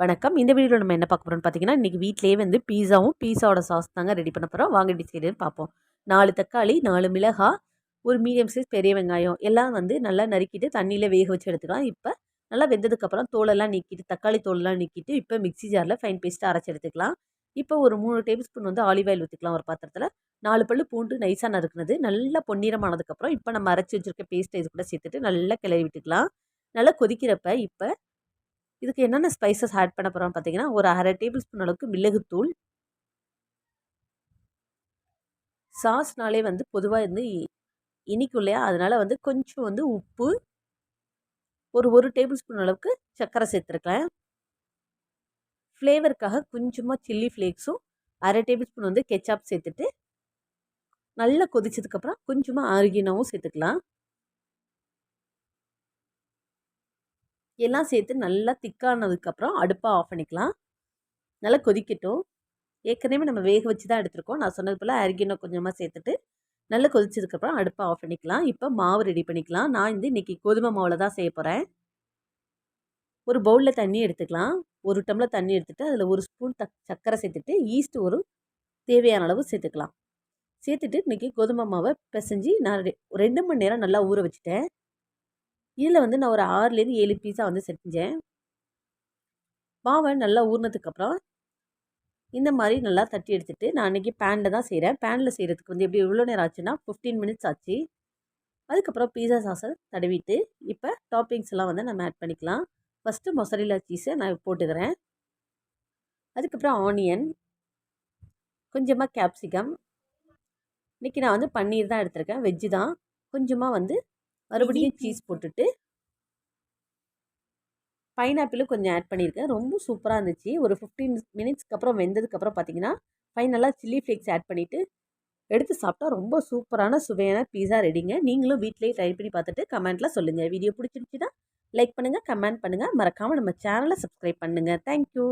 வணக்கம். இந்த வீடியோவில் நம்ம என்ன பார்க்க போகிறோம்னு பார்த்தீங்கன்னா இன்றைக்கி வீட்டிலேயே வந்து பீஸாவும் பீஸாவோட சாஸ் தாங்க ரெடி பண்ண போகிறோம் வாங்க டிசைடுன்னு பார்ப்போம். நாலு தக்காளி நாலு மிளகா ஒரு மீடியம் சைஸ் பெரிய வெங்காயம் எல்லாம் வந்து நல்லா நறுக்கிட்டு தண்ணியில் வேக வச்சு எடுத்துக்கலாம். இப்போ நல்லா வெந்ததுக்கப்புறம் தோலெல்லாம் நீக்கிட்டு தக்காளி தோலெல்லாம் நீக்கிட்டு இப்போ மிக்ஸி ஜாரில் ஃபைன் பேஸ்ட்டாக அரைச்சி எடுத்துக்கலாம். இப்போ ஒரு மூணு டேபிள் ஸ்பூன் வந்து ஆலிவ் ஆயில் ஊற்றிக்கலாம் ஒரு பாத்திரத்தில். நாலு பல்லு பூண்டு நைஸாக நறுக்குனது. நல்லா பொன்னிறமானதுக்கப்புறம் இப்போ நம்ம அரைச்சி வச்சிருக்க பேஸ்ட்டை இது கூட சேர்த்துட்டு நல்லா கிளறி விட்டுக்கலாம். நல்லா கொதிக்கிறப்ப இப்போ இதுக்கு என்னென்ன ஸ்பைசஸ் ஆட் பண்ண போகிறோம்னு பார்த்தீங்கன்னா ஒரு அரை டேபிள் ஸ்பூன் அளவுக்கு மிளகுத்தூள். சாஸ்னாலே வந்து பொதுவாக வந்து இனிக்கும் இல்லையா? அதனால் வந்து கொஞ்சம் வந்து உப்பு ஒரு ஒரு டேபிள் ஸ்பூன் அளவுக்கு சர்க்கரை சேர்த்துருக்கேன் ஃப்ளேவருக்காக கொஞ்சமாக சில்லி ஃப்ளேக்ஸும் அரை டேபிள் ஸ்பூன் வந்து கெச்சாப் சேர்த்துட்டு நல்லா கொதிச்சதுக்கப்புறம் கொஞ்சமாக ஆரோக்கியனாவும் சேர்த்துக்கலாம். எல்லாம் சேர்த்து நல்லா திக்கானதுக்கப்புறம் அடுப்பை ஆஃப் பண்ணிக்கலாம். நல்லா கொதிக்கட்டும். ஏற்கனவே நம்ம வேக வச்சு தான் எடுத்துருக்கோம். நான் சொன்னது போல் அரிகினோ கொஞ்சமாக சேர்த்துட்டு நல்லா கொதிச்சதுக்கப்புறம் அடுப்பை ஆஃப் பண்ணிக்கலாம். இப்போ மாவு ரெடி பண்ணிக்கலாம். நான் வந்து இன்றைக்கி கோதுமை மாவில் தான் செய்ய போகிறேன் ஒரு பவுலில் தண்ணி எடுத்துக்கலாம். ஒரு டம்ளர் தண்ணி எடுத்துகிட்டு அதில் ஒரு ஸ்பூன் த சர்க்கரை சேர்த்துட்டு ஈஸ்ட் ஒரு தேவையான அளவு சேர்த்துக்கலாம். சேர்த்துட்டு இன்றைக்கி கோதுமை மாவை பிசைஞ்சு நான் ரெண்டு மணி நேரம் நல்லா ஊற வச்சுட்டேன். இதில் வந்து நான் ஒரு ஆறுலேருந்து ஏழு பீஸா வந்து செஞ்சேன். மாவை நல்லா ஊறினதுக்கப்புறம் இந்த மாதிரி நல்லா தட்டி எடுத்துகிட்டு நான் அன்றைக்கி பேனில் தான் செய்கிறேன் பேனில் செய்கிறதுக்கு வந்து எப்படி எவ்வளோ நேரம் ஆச்சுன்னா ஃபிஃப்டீன் மினிட்ஸ் ஆச்சு. அதுக்கப்புறம் பீஸா சாஸை தடவிட்டு இப்போ டாப்பிங்ஸ் எல்லாம் வந்து நம்ம ஆட் பண்ணிக்கலாம். ஃபஸ்ட்டு மொசரிலா சீஸை நான் போட்டுக்கிறேன். அதுக்கப்புறம் ஆனியன் கொஞ்சமாக கேப்சிகம் இன்றைக்கி நான் வந்து பன்னீர் தான் எடுத்திருக்கேன். வெஜ்ஜு தான். கொஞ்சமாக வந்து மறுபடியும் சீஸ் போட்டுட்டு பைனாப்பிளும் கொஞ்சம் ஆட் பண்ணியிருக்கேன். ரொம்ப சூப்பராக இருந்துச்சு. ஒரு ஃபிஃப்டீன் மினிட்ஸ்க்கு அப்புறம் வெந்ததுக்கப்புறம் பார்த்தீங்கன்னா ஃபைனலாக சில்லி ஃப்ளேக்ஸ் ஆட் பண்ணிவிட்டு எடுத்து சாப்பிட்டா ரொம்ப சூப்பரான சுவையான பீஸா ரெடிங்க நீங்களும் வீட்டிலேயே ட்ரை பண்ணி பார்த்துட்டு கமெண்ட்டில் சொல்லுங்கள் வீடியோ பிடிச்சிருச்சுன்னா லைக் பண்ணுங்கள் கமெண்ட் பண்ணுங்கள் மறக்காமல் நம்ம சேனலை சப்ஸ்கிரைப் பண்ணுங்கள் தேங்க்யூ